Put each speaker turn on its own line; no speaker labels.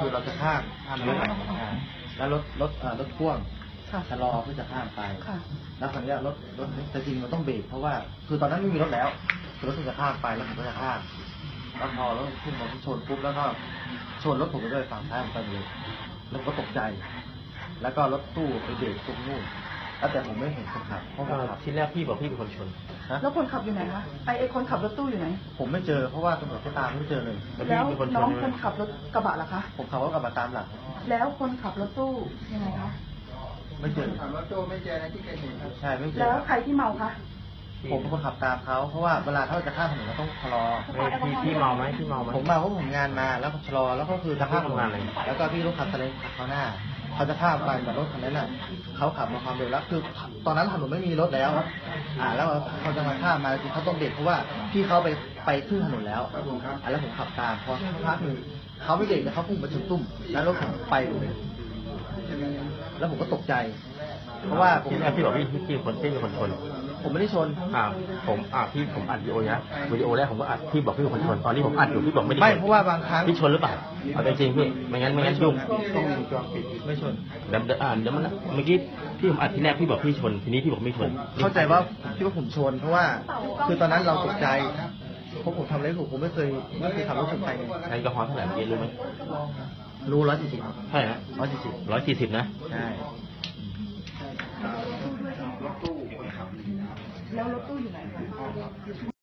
คือเราจะข้ามข้ามรถไหนอ่าแล้วรถรถเอ่อรถพ่วง
ค่ะ
ชะลอเพื่อจะข้ามไป
ค่ะ
แล้วคราวเนี้ยรถรถแต่จริงมันต้องเบรกเพราะว่า คือตอนนั้นไม่มีรถแล้วคือรถจะข้ามไปแล้วผมก็จะข้ามแล้วพอรถขึ้นมาชนปุ๊บแล้วก็ชนรถผมไปด้วยฝั่งซ้ายผมไปเลยแล้วผมก็ตกใจ แล้วก็รถตู้ไปเบรกตรงนู่นแล้วแต่ผมไม่เห็นคนขับเพราะ
เอ่
ผม
อ
ขับ
ที่แรกพี่บอกพี่เป็นคนชน
ฮะ
แล้วคนขับอยู่ไหนคะไอไอคนขับรถตู้อยู่ไหน
ผมไม่เจอเพราะว่าตำรวจก็ตามไม่เจอเลย
แล้ว
แล้ว
พี่เป็นคนช
น้
น
อง
ใช่ไห
ค
ม
นขับรถกระบะล่ะคะ
ผมขับรถกลับมาตามหลัง
แล้วคนขับรถตู้ยังไงคะ
ไม่เจอ
ถามรถตู้ไม่เจอในที่เกิดเหตุครับ
ใช่ไม่เจ
แล้
อ
วใครที่เมาคะ
ผมเป็นคนขับตามเขาเพราะว่าเวลาเขาจะข้ามถนนเขาต้องชะลอ
เออพี่พี่เมาไหมพี่เมาไหม
ผมมาเพราะผมงานมาแล้วผมชะลอแล้วก็คือจะข้ามถน
ทำงาน
น
อะไร
แล้วก็พี่รถขับสเลงขับเขาหน้า เขาจะข้ามไปแต่รถคันนั้นน่ะเขาขับมาความเร็วแล้วคือตอนนั้นถนนไม่มีรถแล้วอ่า แล้วเขาจะมาข้ามมาจริงเขาต้องเด็กเพราะว่าพี่เขาไปไปขึ้นถนนแล้วอ่าแล้วผมขับตามพอสักพักหนึ่งเขาไม่เด็กแต่เขาพุ่งมาชนตุ้ม แล้วรถผมไปเลยแล้วผมก็ตกใจ เพราะว่าผม
ที่แรกพี่บอกพี่พี่เป็นคนพี่เป็นคนชน
ผมไม่ได้ชน
อ่าผมอ่าพี่ผมอัดวิดีโอนะวิดีโอแรกผมก็อัดพี่บอกพี่เป็นคนชนตอนนี้ผมอัดอยู่พี่บอกไม่ได้ชน
ไม่เพราะว่าบางครั้ง
พี่ชนหรือเปล่าเอาจริงๆพี่ไม่งั้นไม่งั้นยุ่ง
ต้องวงจรปิดไม่ชน
เดี๋ยวเดี๋ยวอ่าเดี๋ยวมันเมื่อกี้พี่ผมอัดทีแรกพี่บอกพี่ชน ทีนี้พี่บอกไม่ชน
เข้าใจว่าคิดว่าผมชน เพราะว่าคือตอนนั้นเราตกใจเพราะผมทำอะไรไม่ถูกผมไม่เคยไม่เคยขับรถชนใครไง
แอลกอฮอล์เท่าไหร่เมื่อกี้รู้ไหม
รู้ร้อยสี่สิบ
เท่าไหร่นะ
ร้อยสี่สิบ
ร้อยสี่สิบนะ
ใช่
แล้วรถตู้อยู่ไหนคะ